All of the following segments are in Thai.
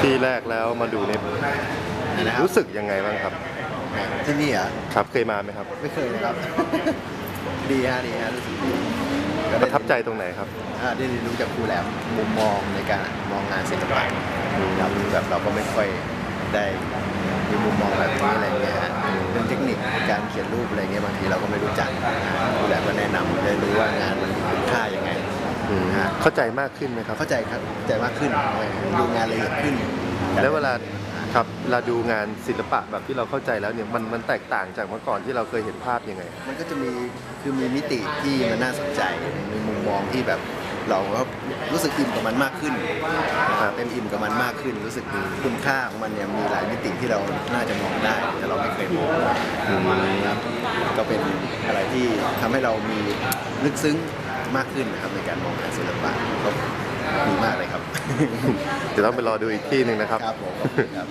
ที่แรกแล้วมาดูเนี่ยนะครับรู้สึกยังไงบ้างครับ ที่นี่เหรอะครับเคยมาไหมครับ ไม่เคยนะครับ ดีฮะดีฮะรู้สึกดีก็ปได้ระทับใจตรงไหนครับ อ่าได้เรียนรู้จากครูแหลมมุมมองในการมองงานศิลปะครับแบบเราก็ไม่ค่อยได้มีมุมมองแบบนี้อะไรเงี้ยฮะเรื่องเทคนิคการเขียนรูปอะไรเงี้ยบางทีเราก็ไม่รู้จักครูแหลมก็แนะนำได้รู้ว่างานมันมีคุณค่ายังไงอืมฮะ เข้าใจมากขึ้นไหมครับเข้าใจครับเข้าใจมากขึ้นดูงานละเอียดขึ้น แล้วเวลาครับเราดูงานศิลปะแบบที่เราเข้าใจแล้วเนี่ยมันมันแตกต่างจากเมื่อก่อนที่เราเคยเห็นภาพยังไง มันก็จะมีคือมีมิติที่มันน่าสนใจมีมุมมองที่แบบเราก็รู้สึกอิ่มกับมันมากขึ้นครับเต็มอิ่มกับมันมากขึ้น รู้สึกคุณค่าของมันเนี่ยมีหลายมิติที่เราน่าจะมองได้ แต่เราไม่เคยมองครับก็เป็นอะไรที่ทำให้เรามีลึกซึ้ง มากขึ้นนะครับในการมองงานศิลปะก็ดีมากเลยครับ เดี๋ยวต้องไปรอดูอีกที่หนึ่งนะครับ ครับผมขอบคุณครับ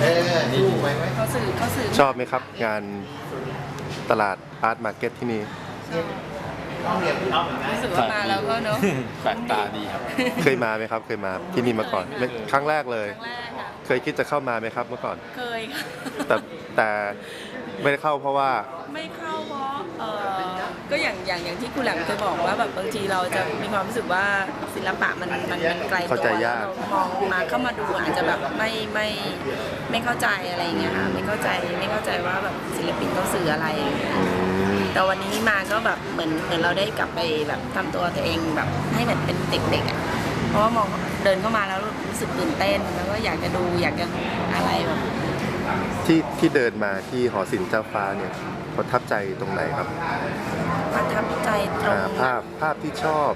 เออนี่ไหมไหมเขาสื่อเขาสื่อชอบไหมครับ งานตลาดอาร์ตมาร์เก็ตที่นี่ รู้สึกว่ามาแล้วก็เนาะแปลกตาดีครับ เคยมาไหมครับ เคยมาที่นี่มาก่อนไม่ครั้งแรกเลย ครั้งแรกค่ะ เคยคิดจะเข้ามาไหมครับเมื่อก่อน เคยค่ะแต่แต่ไม่ได้เข้าเพราะว่า ไม่เข้าเพราะเออ ก็อย่างอย่างอย่างที่คุณแหลมเคยบอกว่าแบบบางทีเราจะมีความรู้สึกว่าศิลปะมันมันมันไกลตัวเข้าใจยาก เรามองมาเข้ามาดูอาจจะแบบไม่ไม่ไม่เข้าใจอะไรอย่างเงี้ยค่ะไม่เข้าใจไม่เข้าใจว่าแบบศิลปินเขาสื่ออะไรอืมแต่วันนี้มาก็แบบเหมือนเหมือนเราได้กลับไปแบบทำตัวตัวเองแบบให้เหมือนเป็นเด็กๆอะเพราะว่ามองเดินเข้ามาแล้วรู้สึกตื่นเต้นแล้วก็อยากจะดูอยากจะอะไรแบบ ที่ที่เดินมาที่หอศิลป์เจ้าฟ้าเนี่ยประทับใจตรงไหนครับประทับใจตรงอ่าภาพภาพที่ชอบ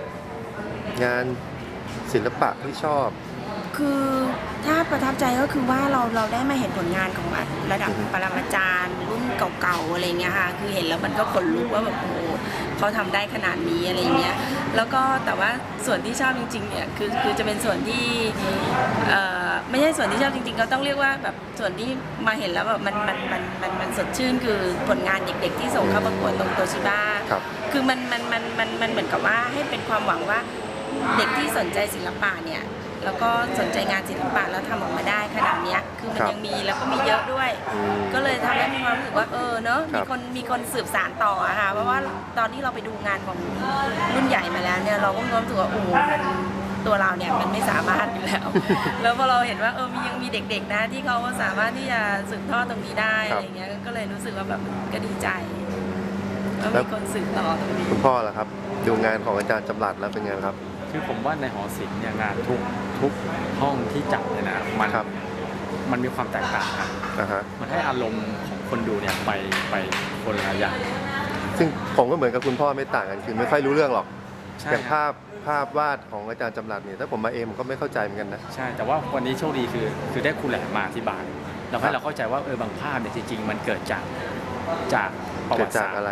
งานศิลปะที่ชอบ คือถ้าประทับใจก็คือว่าเราเราได้มาเห็นผลงานของระดับอือฮึปรมาจารย์ รุ่นเก่าๆอะไรเงี้ยค่ะคือเห็นแล้วมันก็ขนลุกว่าแบบโอ้โหเขาทำได้ขนาดนี้อะไรเงี้ยแล้วก็แต่ว่าส่วนที่ชอบจริงๆเนี่ยคือคือจะเป็นส่วนที่เอ่อ ไม่ใช่ส่วนที่ชอบจริงๆ ก็ต้องเรียกว่าแบบส่วนที่มาเห็นแล้วแบบมันมันมันมันมันสดชื่นคือผลงานเด็กๆที่ส่งเข้าประกวดตรงโตชิบ้าครับคือมันมันมันมันมันเหมือนกับว่าให้เป็นความหวังว่าเด็กที่สนใจศิลปะเนี่ยแล้วก็สนใจงานศิลปะแล้วทำออกมาได้ขนาดเนี้ยคือมันครับยังมีแล้วก็มีเยอะด้วย อืมก็เลยทำให้มีความรู้สึกว่าเออเนอะครัมีบ คนมีคนสืบสานต่ออะค่ะเพราะว่าตอนที่เราไปดูงานของรุ่นใหญ่มาแล้วเนี่ยเราก็มีความรู้สึกว่าโอ้โหมัน ตัวเราเนี่ยมันไม่สามารถอยู่แล้ว แล้วพอเราเห็นว่าเออมียังมีเด็ก ๆ นะที่เขาสามารถที่จะสืบทอดตรงนี้ได้ครับอะไรเงี้ยก็เลยรู้สึกว่าแบบก็ดีใจว่าแล้วมีคนสืบต่อตรงนี้คุณพ่อล่ะครับ ดูงานของอาจารย์จำหลัดแล้วเป็นไงครับ คือผมว่าในหอศิลป์เนี่ยงานทุกทุกห้องที่จัดเนี่ยนะมันครับมันมีความแตกต่างกันอ่าฮะมันให้อารมณ์ของคนดูเนี่ยไปไปคนละอย่างซึ่งผมก็เหมือนกับคุณพ่อไม่ต่างกันคือไม่ค่อยรู้เรื่องหรอก ใช่อย่างครับ ภาพภาพวาดของอาจารย์จำหลัดเนี่ยถ้าผมมาเองผมก็ไม่เข้าใจเหมือนกันนะ ใช่ แต่ว่าวันนี้โชคดีคือ คือได้ครูแหลมมาอธิบายเราครัให้บ เราเข้าใจว่าเออบางภาพเนี่ยจริงๆ มันเกิดจากจากประเกิวัดติจากศาสตร์อะไร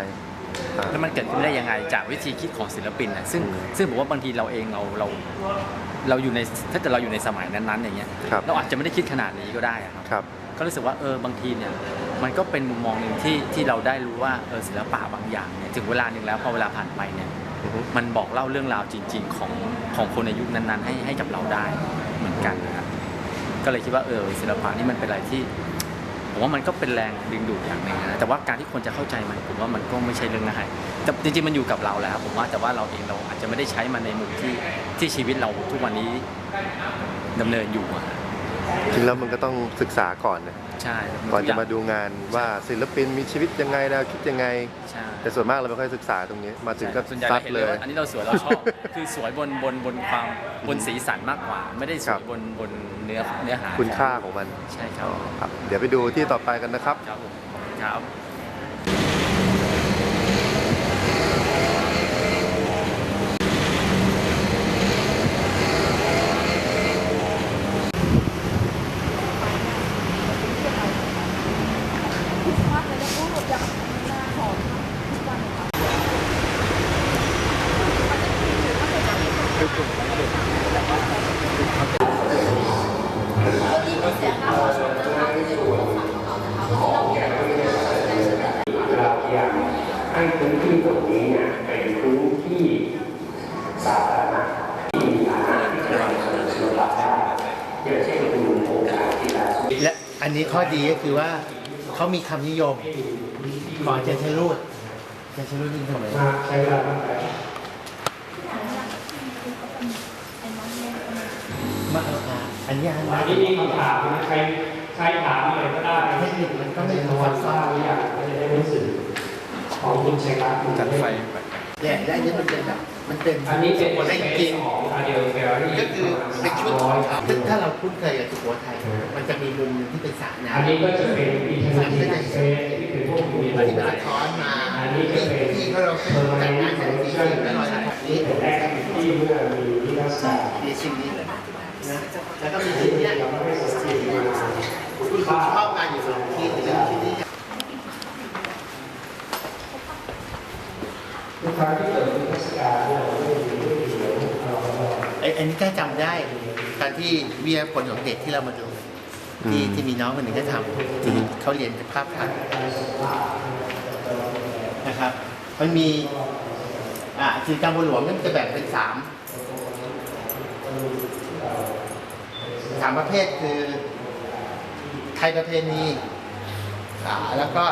อ่า แล้วมันเกิดขึ้นได้ยังไงจากวิธีคิดของศิลปินนะซึ่งอืมซึ่งผมว่าบางทีเราเองเราเราเราอยู่ในถ้าเกิดเราอยู่ในสมัยนั้นๆอย่างเงี้ยครับ เราอาจจะไม่ได้คิดขนาดนี้ก็ได้อะครับ ครับ ก็รู้สึกว่าเออบางทีเนี่ยมันก็เป็นมุมมองหนึ่งที่ที่เราได้รู้ว่าเออศิลปะบางอย่างเนี่ยถึงเวลาหนึ่งแล้วพอเวลาผ่านไปเนี่ยอือฮึ มันบอกเล่าเรื่องราวจริง ๆ ของของคนในยุคนั้นๆ ให้ให้กับเราได้เหมือนกันนะครับก็เลยคิดว่าเออศิลปะนี่มันเป็นอะไรที่ผมว่ามันก็เป็นแรงดึงดูดอย่างหนึ่งนะแต่ว่าการที่คนจะเข้าใจมันผมว่ามันก็ไม่ใช่เรื่องง่ายแต่จริงๆมันอยู่กับเราแล้ว ผมว่าแต่ว่าเราเองเราอาจจะไม่ได้ใช้มันในมุมที่ที่ชีวิตเราทุกวันนี้ดำเนินอยู่จริงแล้วมันก็ต้องศึกษาก่อนนะ ใช่ก่อนจะมาดูงานว่าศิลปินมีชีวิตยังไงแล้วคิดยังไง ใช่แต่ส่วนมากเราไม่ค่อยศึกษาตรงนี้ มาถึงก็ส่วนใหญ่ซัเราดเห็นเลเลยย ว่าอันนี้เราสวยเราชอบ คือสวยบนบนบนความบนสีสันมากกว่า ไม่ได้สครัวยบ บนบนเนื้อเนื้อหาคุณค่าของมัน ใช่ครับ ครับ เดี๋ยวไปดูที่ต่อไปกันนะครับ ครับผมขอบคุณครับ อันนี้ข้อดีก็คือว่าเขามีคำนิยมของอาจารย์ชรูดอาจารย์ชรูดนี่ทำไมมาอ่าอันนี้อันอันนี้นี้มีคำถามนะใครใครถามอะไรก็ได้เทคนิคมันก็ไม่เป็นรู้วัซันบซ้ซ่าอนอย่างก็จะได้รู้สึกของคุณชัยรัตน์จัดไฟเนี่ยและอันนี้มันเป็นแบบมันเป็นอันนี้เป็นสุโขทัยจริงของ อาเดลเบลลี่ก็คือเป็นชุดของเขาซึ่งถ้าเราคุ้นเคยกับสุโขทัยมันจะมีมุมหนึ่งที่เป็นสระน้ำอันนี้ก็จะเป็นอินเทอร์เน็ตเฟซที่เป็นพวกมีที่มันสะท้อนมาอันนี้ก็เป็นที่เขาเราเป็นจัดงานแสงสีเสียงแล้วเราจะนี้แรกที่เมื่อมีนิทรรศการมีชิ้นนี้นะแล้วก็มีชิ้นเนี้ยที่เขาชอบงานอยู่สองที่แต่ชิ้นนี้ทุกครั้งที่เกิด อ้อันนี้ถ้าจำได้ตอนที่เวียผลของเด็กที่เรามาดูที่ที่มีน้องคนหนึ่งก็ทำที่เขาเรียนภาพถ่ายนะครับ มันมีอ่ากิจกรรมบนหลวงนั่นจะแบ่งเป็นสามสามประเภทคือไทยประเพณีอ่าแล้วก็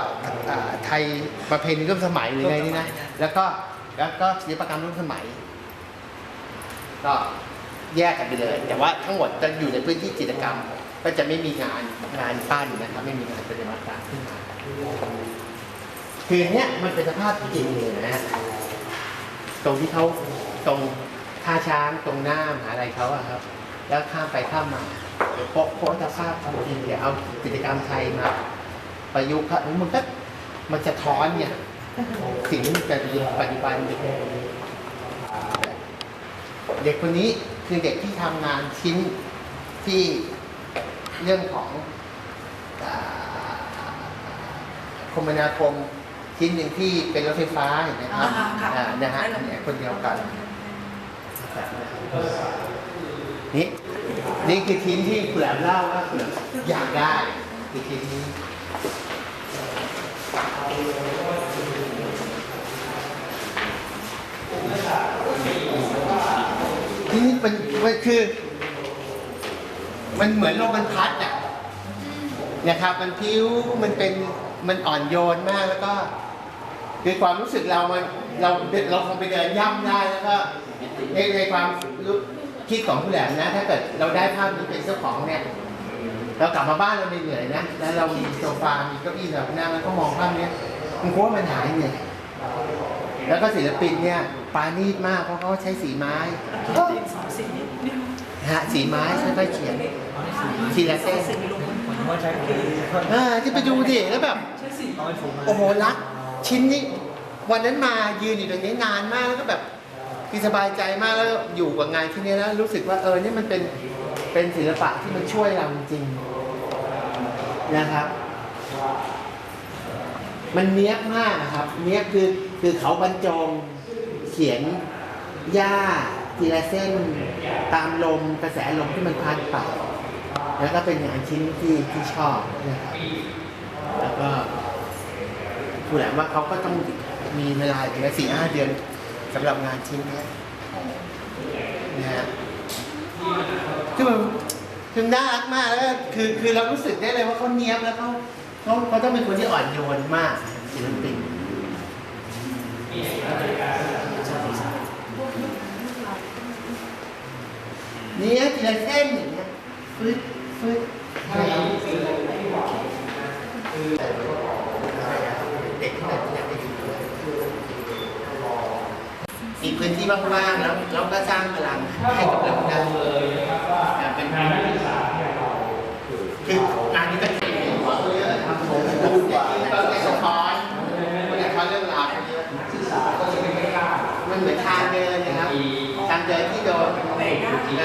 อ่าไทยประเพณีร่วมสมัยหรือไงนี่นะ แล้วก็แล้วก็ศิลปกรรมร่วมสมัย ก็ แยกกันไปเลย แต่ว่าทั้งหมดจะอยู่ในพื้นที่กิจกรรม ก็จะไม่มีงานงานปั้นนะครับ ไม่มีงานประติมากรรมขึ้นมาคือเนี้ยมันเป็นสภาพจริงเลยนะฮะตรงที่เขาตรงท่าช้างตรงหน้ามหาอะไรเขาอะครับ แล้วข้ามไปข้ามมาโป๊ะโป๊ะสภาพจริงเดี๋ยวเอากิจกรรมไทยมา ประยุกต์มันก็มันจะท้อนเนี่ยสิ่งที่มันเกิดขึ้นปัจจุบันเด็กคนนี้ คือเด็กที่ทำงานชิ้นที่เรื่องของอ่าคมนาคมชิ้นหนึ่งที่เป็นรถไฟฟ้าเห็นไหมครับอ่าค่ะ อ่านะฮะได้เลยเนี่ยคนเดียวกัน นี่นี่คือชิ้นที่คุณแหลมเล่าว่าคุณแหลมอยากได้คือชิ้นนี้ นี่เป็นมันคือ มันเหมือนลมมันพัดอะนะครับ มันพิ้วมันเป็นมันอ่อนโยนมากแล้วก็ คือความรู้สึกเรามันเราเราคงไปเดินย่ำได้แล้วก็ในในความรู้คิดของผู้แหลมนะ ถ้าเกิดเราได้ภาพนี้เป็นเจ้าของเนี่ยเรากลับมาบ้านเราเหนื่อยนะ แล้วเรามีโซฟา มีเก้าอี้แบบนั่งแล้วก็มองภาพเนี้ยมันคว่ามันหายเหนื่อย แล้วก็ศิลปินเนี่ยปานีตมากเพราะเขาใช้สีไม้ฮะสีไม้ค่อยๆเขียนทีละเส้นเออที่ไปดูดิแล้วแบบโอ้โหรักชิ้นนี้วันนั้นมายืนอยู่ตรงนี้นานมากแล้วก็แบบคือสบายใจมากแล้วอยู่กับงานที่นี้แล้วรู้สึกว่าเออนี่มันเป็นเป็นศิลปะที่มันช่วยเราจริงๆนะครับ มันเนี้ยบมากนะครับเนี้ยบคือคือเขาบรรจงเขียนหญ้าทีละเส้นตามลมกระแสลมที่มันพัดไปแล้วก็เป็นงานชิ้นที่ที่ชอบนะครับแล้วก็ผู้แหลมว่าเขาก็ต้องมีเวลาถึงสี่ห้าเดือนสำหรับงานชิ้นนี้นะฮะคือมันคือน่ารักมากแล้วคือคือเรารู้สึกได้เลยว่าเขาเนี้ยบแล้วเขา เขาเขาต้องเป็นคนที่อ่อนโยนมากศิลปินเนี่ยทีละเส้นอย่างเงี้ยฟึดฟึดอะไรอย่างเงี้ยเด็กที่ไหนที่อยากไปอยู่ด้วยมีพื้นที่ว่างๆแล้วเราก็สร้างพลังให้กับเราได้แต่เป็นงานนักศึกษาเนี่ยเราคืองานนี้ก็เป็นหัวเขาเย อะทำผมดูกว่าก็ได้สะท้อนมันจะท้อนเรื่องราวเยอะไม่ค่ามันเหมือนทางเดินนะครับทางเดินที่โดน